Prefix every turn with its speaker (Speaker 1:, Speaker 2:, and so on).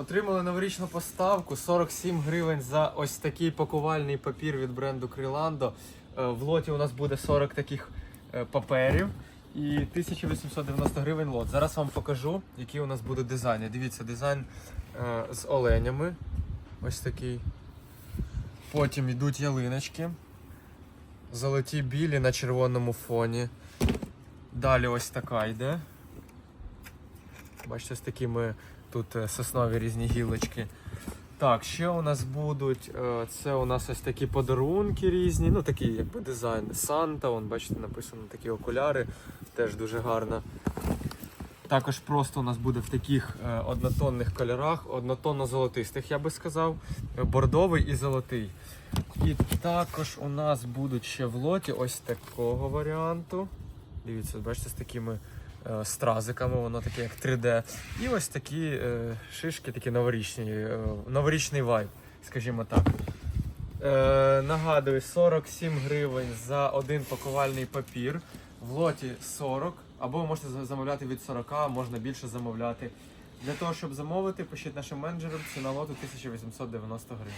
Speaker 1: Отримали новорічну поставку 47 гривень за ось такий пакувальний папір від бренду Криландо. Е, В лоті у нас буде 40 таких е, паперів і 1890 гривень лот. Зараз вам покажу, які у нас будуть дизайни. Дивіться, дизайн е, з оленями. Ось такий. Потім йдуть ялиночки. Золоті білі на червоному фоні. Далі ось така йде. Бачите, з такими тут е, соснові різні гілочки. Так, ще у нас будуть. е, Це у нас ось такі подарунки різні. Ну такий якби дизайн. Санта, вон, бачите, написано такі окуляри. Теж дуже гарно. Також просто у нас буде в таких е, однотонних кольорах, однотонно-золотистих, я би сказав. Бордовий і золотий. І також у нас будуть ще в лоті ось такого варіанту. Дивіться, бачите, з такими стразиками, воно таке як 3D. І ось такі е, шишки, такі новорічні, е, новорічний вайб, скажімо так. Е, нагадую, 47 гривень за один пакувальний папір. В лоті 40, або можете замовляти від 40, можна більше замовляти. Для того, щоб замовити, пишіть нашим менеджерам, ціна лоту 1890 гривень.